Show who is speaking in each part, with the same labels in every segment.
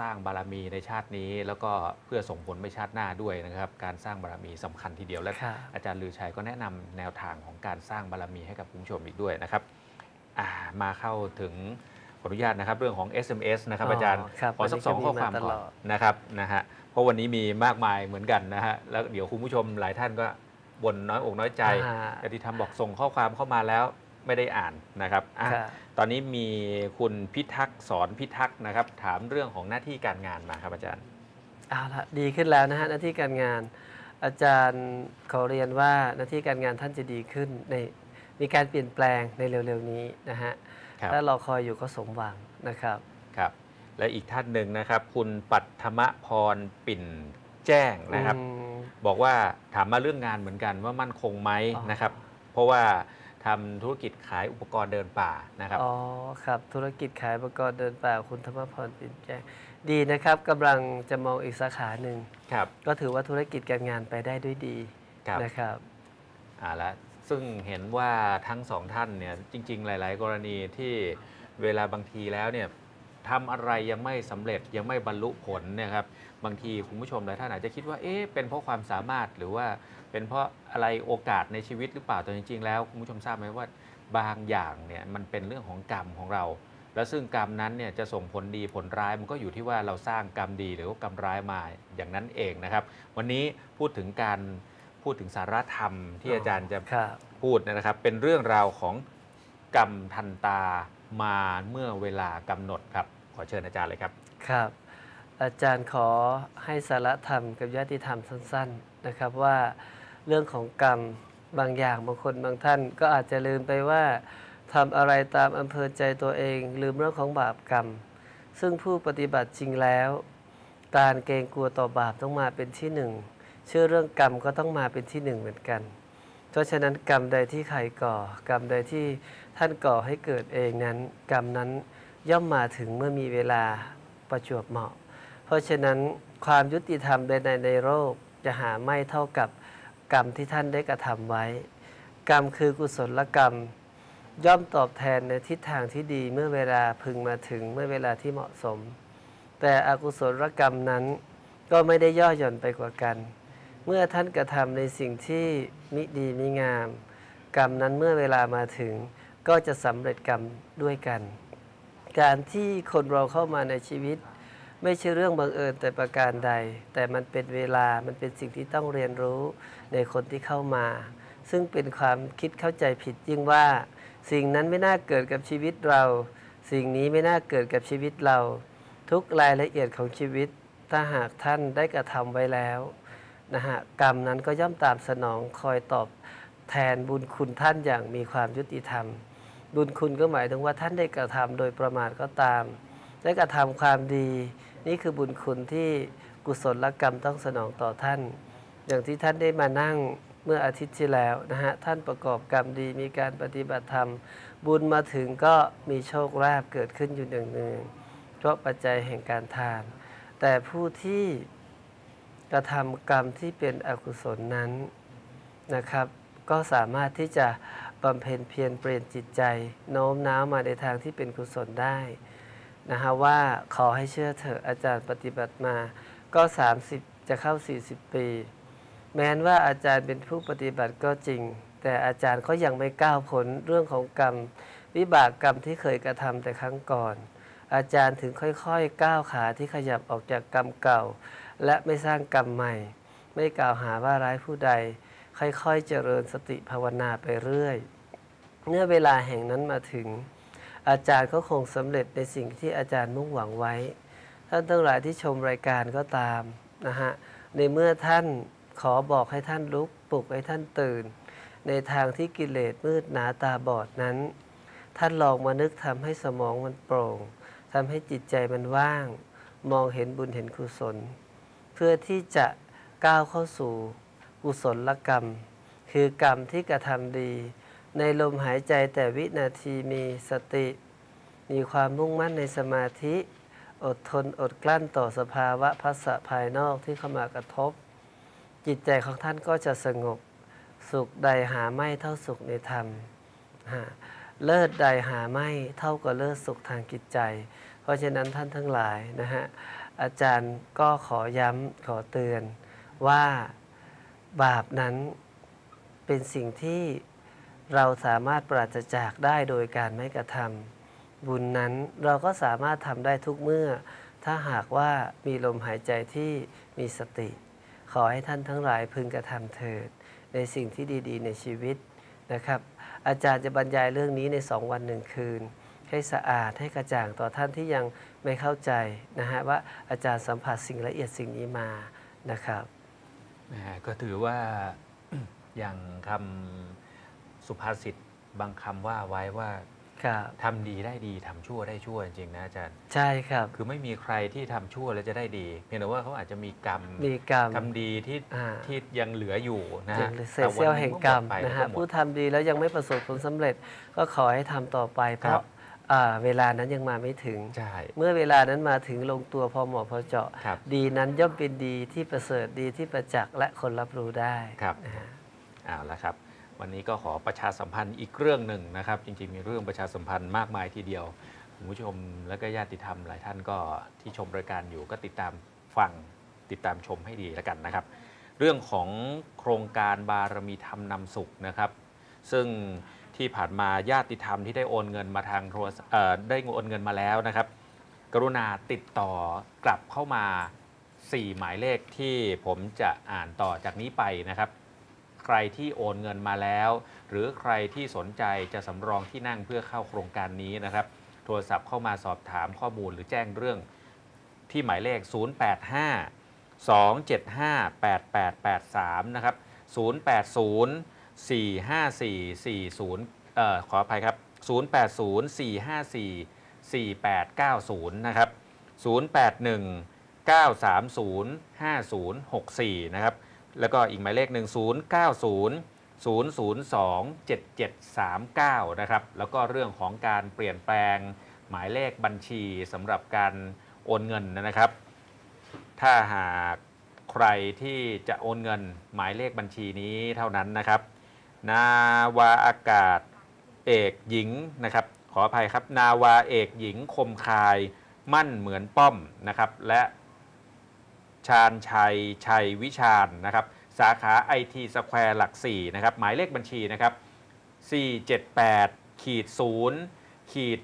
Speaker 1: สร้างบารมีในชาตินี้ แล้วก็เพื่อส่งผลไปชาติหน้าด้วยนะครับ การสร้างบารมีสำคัญทีเดียวและ
Speaker 2: ครับ
Speaker 1: อาจารย์ลือชัยก็แนะนำแนวทางของการสร้างบารมีให้กับคุณผู้ชมอีกด้วยนะครับอ่ามาเข้าถึงขออนุญาตนะครับเรื่องของ SMS นะครับ
Speaker 2: อ๋อ
Speaker 1: อาจารย์
Speaker 2: ครับ
Speaker 1: ขอสักสอง
Speaker 2: วันนี้
Speaker 1: ข้อ
Speaker 2: ก็มี
Speaker 1: ความ
Speaker 2: มาต
Speaker 1: ก่
Speaker 2: ล
Speaker 1: อน
Speaker 2: อด
Speaker 1: นะครับนะฮะเพราะวันนี้มีมากมายเหมือนกันนะฮะแล้วเดี๋ยวคุณผู้ชมหลายท่านก็บ่นน้อยอกน้อยใจ
Speaker 2: อ่า
Speaker 1: ยติธรรมบอกส่งข้อความเข้ามาแล้ว ไม่ได้อ่านนะครับอะ
Speaker 2: ครับ
Speaker 1: ตอนนี้มีคุณพิทักษ์สอนพิทักษ์นะครับ ถามเรื่องของหน้าที่การงานมาครับอาจารย์
Speaker 2: เอาละดีขึ้นแล้วนะฮะหน้าที่การงาน อาจารย์ขอเรียนว่าหน้าที่การงานท่านจะดีขึ้นในมีการเปลี่ยนแปลงในเร็วๆนี้นะฮะ
Speaker 1: ครับ
Speaker 2: ถ้ารอคอยอยู่ก็สมหวังนะครับ
Speaker 1: ครับ และอีกท่านหนึ่งนะครับ คุณปัทมพรปิ่นแจ้งนะครับ
Speaker 2: อืม
Speaker 1: บอกว่าถามมาเรื่องงานเหมือนกันว่ามั่นคงไหม
Speaker 2: อ๋อ
Speaker 1: นะครับ เพราะว่า ทำธุรกิจขายอุปกรณ์เดินป่านะครับ
Speaker 2: อ๋อ ครับ ธุรกิจขายอุปกรณ์เดินป่าคุณธรรมพรปิ่นแจ้งดีนะครับกำลังจะมองอีกสาขาหนึ่ง
Speaker 1: ครับ
Speaker 2: ก็ถือว่าธุรกิจการงานไปได้ด้วยดี
Speaker 1: ครับ
Speaker 2: นะครับ
Speaker 1: อ่าละซึ่งเห็นว่าทั้งสองท่านเนี่ยจริง ๆ หลาย ๆ กรณีที่เวลาบางทีแล้วเนี่ย ทำอะไรยังไม่สำเร็จยังไม่บรรลุผลเนี่ยครับบางทีคุณผู้ชมหลายท่านอาจจะคิดว่าเอ๊ะเป็นเพราะความสามารถหรือว่าเป็นเพราะอะไรโอกาสในชีวิตหรือเปล่าแต่จริง ๆ แล้วคุณผู้ชมทราบไหมว่าบางอย่างเนี่ยมันเป็นเรื่องของกรรมของเรา แล้วซึ่งกรรมนั้นเนี่ยจะส่งผลดีผลร้ายมันก็อยู่ที่ว่าเราสร้างกรรมดีหรือว่ากรรมร้ายมาอย่างนั้นเองนะครับ วันนี้พูดถึงการพูดถึงสาระธรรมที่อาจารย์จะ
Speaker 2: ครับ
Speaker 1: พูดนะครับ เป็นเรื่องราวของกรรมทันตา มาเมื่อเวลากำหนดครับ ขอเชิญอาจารย์เลยครับ
Speaker 2: ครับ อาจารย์ขอให้สาระธรรมกับญาติธรรมสั้น ๆนะครับว่าเรื่องของกรรมบางอย่างบางคนบางท่าน ก็อาจจะลืมไปว่าทำอะไรตามอำเภอใจตัวเอง ลืมเรื่องของบาปกรรม ซึ่งผู้ปฏิบัติจริงแล้ว การเกรงกลัวต่อบาปต้องมาเป็นที่หนึ่งเชื่อเรื่องกรรมก็ต้องมาเป็นที่หนึ่งเหมือนกัน เพราะฉะนั้นกรรมใดที่ใครก่อ กรรมใดที่ท่านก่อให้เกิดเองนั้น กรรมนั้นย่อมมาถึงเมื่อมีเวลาประจวบเหมาะ เพราะฉะนั้นความยุติธรรมใดในโลกจะหาไม่เท่ากับกรรมที่ท่านได้กระทำไว้ กรรมคือกุศลกรรม ย่อมตอบแทนในทิศทางที่ดีเมื่อเวลาพึงมาถึงเมื่อเวลาที่เหมาะสม แต่อกุศลกรรมนั้นก็ไม่ได้ย่อหย่อนไปกว่ากัน มื่อท่านกระทำในสิ่งที่มิดีมิงาม กรรมนั้นเมื่อเวลามาถึง ก็จะสำเร็จกรรมด้วยกัน การที่คนเราเข้ามาในชีวิต ไม่ใช่เรื่องบังเอิญแต่ประการใด แต่มันเป็นเวลามันเป็นสิ่งที่ต้องเรียนรู้ในคนที่เข้ามา ซึ่งเป็นความคิดเข้าใจผิดยิ่งว่า สิ่งนั้นไม่น่าเกิดกับชีวิตเรา สิ่งนี้ไม่น่าเกิดกับชีวิตเรา ทุกรายละเอียดของชีวิตถ้าหากท่านได้กระทำไว้แล้ว นะฮะกรรมนั้นก็ย่อมตามสนองคอยตอบแทนบุญคุณท่านอย่างมีความยุติธรรม บุญคุณก็หมายถึงว่าท่านได้กระทำโดยประมาทก็ตาม ได้กระทำความดี นี่คือบุญคุณที่กุศลกรรมต้องสนองต่อท่าน อย่างที่ท่านได้มานั่งเมื่ออาทิตย์ที่แล้วนะฮะท่านประกอบกรรมดีมีการปฏิบัติธรรม บุญมาถึงก็มีโชคลาภเกิดขึ้นอยู่หนึ่งหนึ่งเพราะปัจจัยแห่งการทาน แต่ผู้ที่ กระทำกรรมที่เป็นอกุศลนั้นนะครับ ก็สามารถที่จะบำเพ็ญเพียรเปลี่ยนจิตใจ โน้มน้าวมาในทางที่เป็นกุศลได้นะฮะว่าขอให้เชื่อเถอะอาจารย์ปฏิบัติมา ก็ 30 จะเข้า 40 ปี แม้นว่าอาจารย์เป็นผู้ปฏิบัติก็จริง แต่อาจารย์ก็ยังไม่ก้าวผลเรื่องของกรรม วิบากกรรมที่เคยกระทำแต่ครั้งก่อน อาจารย์ถึงค่อยๆ ก้าวขาที่ขยับออกจากกรรมเก่า และไม่สร้างกรรมใหม่ ไม่กล่าวหาว่าร้ายผู้ใด ค่อยๆเจริญสติภาวนาไปเรื่อย เมื่อเวลาแห่งนั้นมาถึง อาจารย์ก็คงสำเร็จในสิ่งที่อาจารย์มุ่งหวังไว้ ท่านทั้งหลายที่ชมรายการก็ตามนะฮะในเมื่อท่านขอบอกให้ท่านลุกปลุกให้ท่านตื่น ในทางที่กิเลสมืดหนาตาบอดนั้น ท่านลองมานึกทำให้สมองมันโปร่งทำให้จิตใจมันว่าง มองเห็นบุญเห็นกุศล พื่อที่จะก้าวเข้าสู่กุศลกรรม คือกรรมที่กระทำดี ในลมหายใจแต่วินาทีมีสติ มีความมุ่งมั่นในสมาธิ อดทนอดกลั้นต่อสภาวะพัสสะภายนอกที่เข้ามากระทบ จิตใจของท่านก็จะสงบ สุขใดหาไม่เท่าสุขในธรรมฮะเลิศใดหาไม่เท่ากับเลิศสุขทางจิตใจ เพราะฉะนั้นท่านทั้งหลายนะฮะ อาจารย์ก็ขอย้ำขอเตือนว่าบาปนั้นเป็นสิ่งที่เราสามารถปราศจากได้โดยการไม่กระทำบุญนั้นเราก็สามารถทำได้ทุกเมื่อ ถ้าหากว่ามีลมหายใจที่มีสติ ขอให้ท่านทั้งหลายพึงกระทำเถิด ในสิ่งที่ดี ๆ ในชีวิตนะครับ อาจารย์จะบรรยายเรื่องนี้ในสองวันหนึ่งคืน ให้สะอาดให้กระจ่างต่อท่านที่ยังไม่เข้าใจนะฮะว่าอาจารย์สัมผัสสิ่งละเอียดสิ่งนี้มานะครับ
Speaker 1: แหมก็ถือว่าอย่างคำสุภาษิตบางคำว่าไว้ว่า
Speaker 2: ครับ
Speaker 1: ทำดีได้ดีทำชั่วได้ชั่วจริงๆนะอาจารย์
Speaker 2: ใช่ครับ
Speaker 1: คือไม่มีใครที่ทำชั่วแล้วจะได้ดี เพียงแต่ว่าเขาอาจจะมีกรรม
Speaker 2: มีกรรม
Speaker 1: ทำดีที่
Speaker 2: อ่า
Speaker 1: ที่ยังเหลืออยู่นะ
Speaker 2: ถึ
Speaker 1: ฮะ
Speaker 2: งเศษเสี้ยวแห่งกรรม
Speaker 1: แต่วัน
Speaker 2: นะ
Speaker 1: ห
Speaker 2: ฮะ
Speaker 1: ดไป
Speaker 2: ผู้
Speaker 1: ก็หมด
Speaker 2: ทำดีแล้วยังไม่ประสบผลสำเร็จก็ขอให้ทำต่อไปเพ
Speaker 1: ครั
Speaker 2: ราะ
Speaker 1: บ
Speaker 2: อ่า เวลานั้นยังมาไม่ถึง
Speaker 1: ใช่
Speaker 2: เมื่อเวลานั้นมาถึงลงตัวพอเหมาะพอเจาะ
Speaker 1: ครับ
Speaker 2: ดีนั้นย่อมเป็นดีที่ประเสริฐดีที่ประจักษ์และคนรับรู้ได้
Speaker 1: ครับ
Speaker 2: นะฮะ
Speaker 1: เอาละครับ วันนี้ก็ขอประชาสัมพันธ์อีกเรื่องหนึ่งนะครับ จริงๆ มีเรื่องประชาสัมพันธ์มากมายทีเดียวคุณผู้ชมและก็ญาติธรรมหลายท่านก็ที่ชมรายการอยู่ก็ติดตามฟังติดตามชมให้ดีแล้วกันนะครับ เรื่องของโครงการบารมีธรรมนำสุขนะครับ ซึ่ง ที่ผ่านมาญาติธรรมที่ได้โอนเงินมาทางโทรศัพท์ได้โอนเงินมาแล้วนะครับ กรุณาติดต่อกลับเข้ามา 4 หมายเลขที่ผมจะอ่านต่อจากนี้ไปนะครับ ใครที่โอนเงินมาแล้ว หรือใครที่สนใจจะสำรองที่นั่งเพื่อเข้าโครงการนี้นะครับ โทรศัพท์เข้ามาสอบถามข้อมูลหรือแจ้งเรื่องที่หมายเลข 085 275 8883 นะครับ 080 454 40เอ่อขออภัยครับ 080 454 4890 นะครับ 081 930 5064 นะครับ แล้วก็อีกหมายเลขหนึ่ง090 002 7739 นะครับ แล้วก็เรื่องของการเปลี่ยนแปลงหมายเลขบัญชีสำหรับการโอนเงินนะครับ ถ้าหากใครที่จะโอนเงินหมายเลขบัญชีนี้เท่านั้นนะครับ นาวาอากาศ เอกหญิงนะครับ ขออภัยครับ นาวาเอกหญิงคมคาย มั่นเหมือนป้อมนะครับ และชาญชัยชัยวิชาญนะครับ สาขาไอทีสแควร์หลัก4นะครับ หมายเลขบัญชีนะครับ 478ขีด0ขีด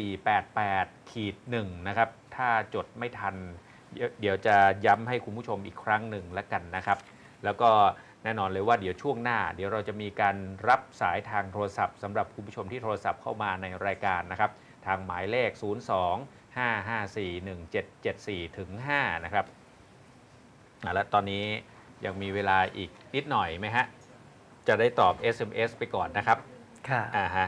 Speaker 1: 19488ขีด1นะครับ ถ้าจดไม่ทันเดี๋ยวเดี๋ยวจะย้ำให้คุณผู้ชมอีกครั้งหนึ่งแล้วกันนะครับ แล้วก็ แน่นอนเลยว่าเดี๋ยวช่วงหน้า เดี๋ยวเราจะมีการรับสายทางโทรศัพท์สำหรับคุณผู้ชมที่โทรศัพท์เข้ามาในรายการนะครับทางหมายเลข 02 554 1774ถึง5นะครับอะและตอนนี้ยังมีเวลาอีกนิดหน่อยไหมฮะ จะได้ตอบ SMS ไปก่อนนะครับ
Speaker 2: ค่ะ
Speaker 1: อ่าฮะ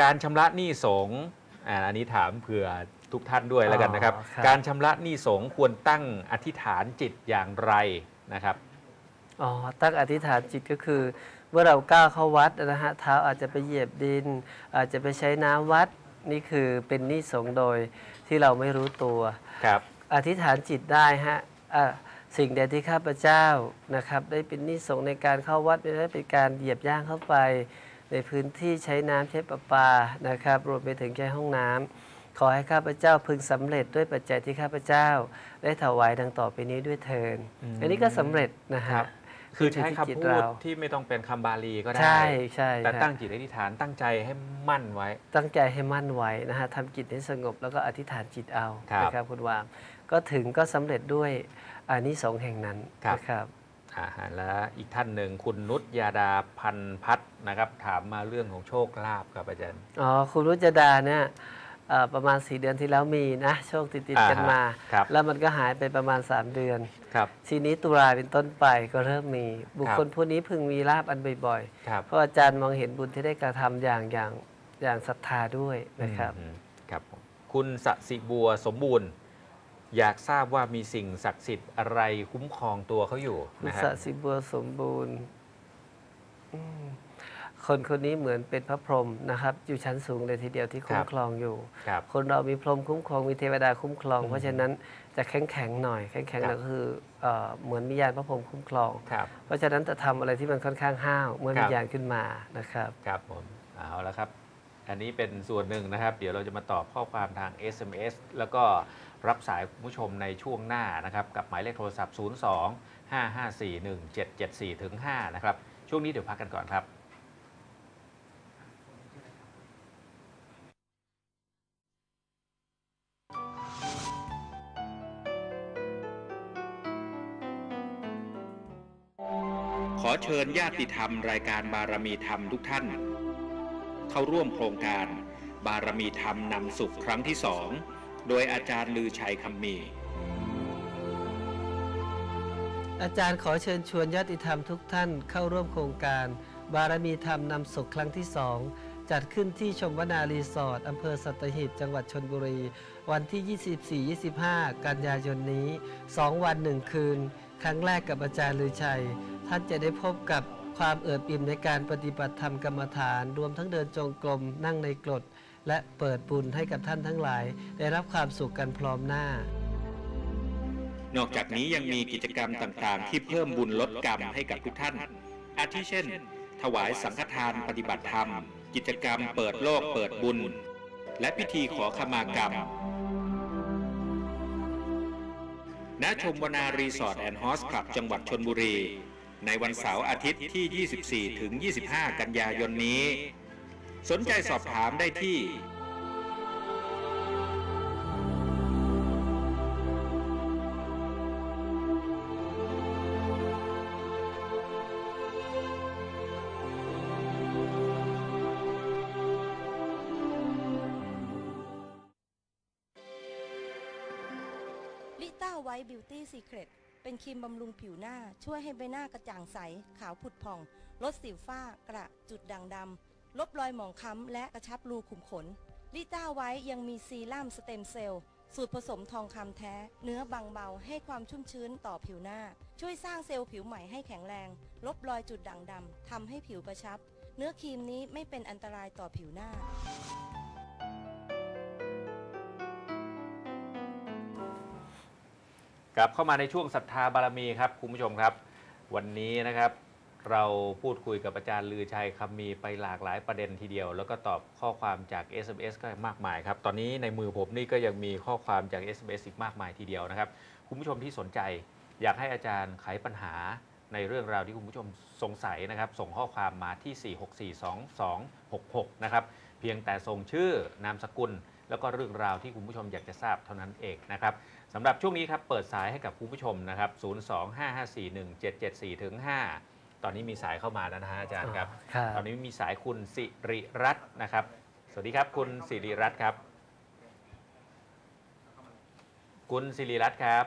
Speaker 1: การชำระหนี้สงฆ์อ่าอันนี้ถามเผื่อทุกท่านด้วยแล้วกันนะครับ
Speaker 2: อ๋อครับ
Speaker 1: การชำระหนี้สงฆ์ควรตั้งอธิษฐานจิตอย่างไรนะครับ
Speaker 2: อ๋อตั้งอธิษฐานจิตก็คือ เมื่อเราก้าวเข้าวัดนะฮะเท้าอาจจะไปเหยียบดิน อาจจะไปใช้น้ำวัดนี่คือเป็นหนิสงส์โดยที่เราไม่รู้ตัว
Speaker 1: ครับ
Speaker 2: อธิษฐานจิตได้ฮะอะสิ่งใดที่ข้าพเจ้านะครับ ได้เป็นหนิสงส์ในการเข้าวัดไม่ได้เป็นการเหยียบย่างเข้าไป ในพื้นที่ใช้น้ำใช้ประปานะครับ รวมไปถึงใช้ห้องน้ำขอให้ข้าพเจ้าพึงสำเร็จด้วยปัจจัยที่ข้าพเจ้า ได้ถวายดังต่อไปนี้ด้วยเทิน
Speaker 1: อืม
Speaker 2: อันนี้ก็สำเร็จนะ
Speaker 1: ครั
Speaker 2: ฮะ
Speaker 1: บ คือใช้
Speaker 2: ที่
Speaker 1: คำ
Speaker 2: จิต
Speaker 1: พูด
Speaker 2: เรา
Speaker 1: ที่ไม่ต้องเป็นคำบาลีก็ได้
Speaker 2: ใช่ใช่
Speaker 1: แต่
Speaker 2: ฮะ
Speaker 1: ตั้งจิตอธิษฐานตั้งใจให้มั่นไว้
Speaker 2: ตั้งใจให้มั่นไว้นะฮะทำจิตให้สงบแล้วก็อธิษฐานจิตเอา
Speaker 1: ครับ
Speaker 2: นะครับคุณวามก็ถึงก็สำเร็จด้วยอานิสงส์แห่งนั้น
Speaker 1: ครับ
Speaker 2: นะครับ
Speaker 1: อ่าฮะและอีกท่านหนึ่งคุณนุชยาดาพันพัฒน์นะครับ ถามมาเรื่องของโชคลาภครับอาจารย์
Speaker 2: อ๋อคุณรุจดาเนี่ยเอ่อ ประมาณ 4 เดือนที่แล้วมีนะโชคติดติดๆกัน
Speaker 1: อ่าฮะ
Speaker 2: มา
Speaker 1: ครับ
Speaker 2: แล้วมันก็หายไปประมาณ 3 เดือน
Speaker 1: ครับ
Speaker 2: ทีนี้ตุลาเป็นต้นไปก็เริ่มมี บุคคล
Speaker 1: ครับ
Speaker 2: ผู้นี้พึงมีลาบอันบ่อย
Speaker 1: ครับ
Speaker 2: ๆเพราะอาจารย์มองเห็นบุญที่ได้กระทำอย่างอย่างอย่างศรัทธาด้วยนะครับ
Speaker 1: อืมครับผมคุณสสิบัวสมบูรณ์อยากทราบว่ามีสิ่งศักดิ์สิทธิ์อะไรคุ้มครองตัวเขาอยู่
Speaker 2: คุณ
Speaker 1: นะฮะ
Speaker 2: สสิบัวสมบูรณ์อืม คนคนนี้เหมือนเป็นพระพรหมนะครับ อยู่ชั้นสูงเลยทีเดียวที่คุ้มครองอยู่
Speaker 1: ครับ
Speaker 2: คนเรามีพรหมคุ้มครองมีเทวดาคุ้มครอง
Speaker 1: อืม
Speaker 2: เพราะฉะนั้นจะแข็งแข็งๆหน่อยแข็งแข็ง
Speaker 1: ครับ
Speaker 2: ก็คือเอ่อเหมือนมียานพระพรหมคุ้มครอง
Speaker 1: ครับ
Speaker 2: เพราะฉะนั้นจะทำอะไรที่มันค่อนข้างห้าวเมื่อ
Speaker 1: ครั
Speaker 2: มี
Speaker 1: บ
Speaker 2: ยานขึ้นมานะครับ
Speaker 1: ครับผมเอาละครับ อันนี้เป็นส่วนหนึ่งนะครับ เดี๋ยวเราจะมาตอบข้อความทาง SMS แล้วก็รับสายคุณผู้ชมในช่วงหน้านะครับกับหมายเลขโทรศัพท์ 02 554 1774ถึง5นะครับช่วงนี้เดี๋ยวพักกันก่อนครับ เชิญญาติธรรมรายการบารมีธรรมทุกท่าน เข้าร่วมโครงการ บารมีธรรมนำสุขครั้งที่สองโดยอาจารย์ลือชัยคำมี
Speaker 2: อาจารย์ขอเชิญชวนญาติธรรมทุกท่านเข้าร่วมโครงการ บารมีธรรมนำสุขครั้งที่สองจัดขึ้นที่ชมวนารีสอร์ทอำเภอสัตหีบ จังหวัดชนบุรี วันที่ 24-25 กันยายนนี้ 2 วัน 1 คืน ครั้งแรกกับอาจารย์ลือชัย ท่านจะได้พบกับความเอิบอิ่มในการปฏิบัติธรรมกรรมฐาน รวมทั้งเดินจงกรมนั่งในกรด และเปิดบุญให้กับท่านทั้งหลาย ได้รับความสุขกันพร้อมหน้า
Speaker 1: นอกจากนี้ยังมีกิจกรรมต่างๆ ที่เพิ่มบุญลดกรรมให้กับทุกท่าน อาทิเช่น ถวายสังฆทานปฏิบัติธรรม กิจกรรมเปิดโลกเปิดบุญ และพิธีขอขมากรรมณชมวนารีสอร์ทแอนด์ฮอสคลับจังหวัดชนบุรี ในวันเสาร์อาทิตย์ที่ 24 ถึง 25 กันยายนนี้ สนใจสอบถามได้ที่
Speaker 3: ลิต้าไวท์บิวตี้ซีเครต เป็นครีมบำรุงผิวหน้า ช่วยให้ใบหน้ากระจ่างใส ขาวผุดผ่อง ลดสิวฝ้ากระจุดด่างดำลบรอยหมองคล้ำและกระชับรูขุมขนลิต้าไวท์ยังมีซีรั่มสเต็มเซลล์สูตรผสมทองคำแท้ เนื้อบางเบาให้ความชุ่มชื้นต่อผิวหน้า ช่วยสร้างเซลล์ผิวใหม่ให้แข็งแรง ลบรอยจุดด่างดำทำให้ผิวกระชับ เนื้อครีมนี้ไม่เป็นอันตรายต่อผิวหน้า
Speaker 1: กลับเข้ามาในช่วงศรัทธาบารมีครับคุณผู้ชมครับ วันนี้นะครับ เราพูดคุยกับอาจารย์ลือชัยคำมีไปหลากหลายประเด็นทีเดียว แล้วก็ตอบข้อความจาก SMS ก็มากมายครับตอนนี้ในมือผมนี่ก็ยังมีข้อความจาก SMS อีกมากมายทีเดียวนะครับคุณผู้ชมที่สนใจ อยากให้อาจารย์ไขปัญหาในเรื่องราวที่คุณผู้ชมสงสัยนะครับ ส่งข้อความมาที่ 4642266 นะครับ เพียงแต่ส่งชื่อนามสกุล แล้วก็เรื่องราวที่คุณผู้ชมอยากจะทราบเท่านั้นเองนะครับสำหรับช่วงนี้ครับเปิดสายให้กับคุณผู้ชมนะครับ 025541774ถึง5ตอนนี้มีสายเข้ามาแล้วนะฮะอาจารย์ครับ
Speaker 2: ครับ
Speaker 1: ตอนนี้มีสายคุณสิริรัตน์นะครับ สวัสดีครับคุณสิริรัตน์ครับ คุณสิริรัตน์ครับ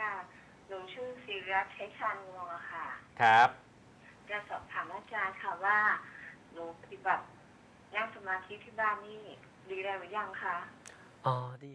Speaker 4: ค่ะหนูชื่อศิริรัตน์ใช้ชาญงวงอะค่ะ
Speaker 1: ครับ
Speaker 4: จะสอบถามอาจารย์ค่ะว่า หนูปฏิบัตินั่งสมาธิที่บ้านนี่ ดีแล้วหรือยังคะ
Speaker 2: อ๋อ ดี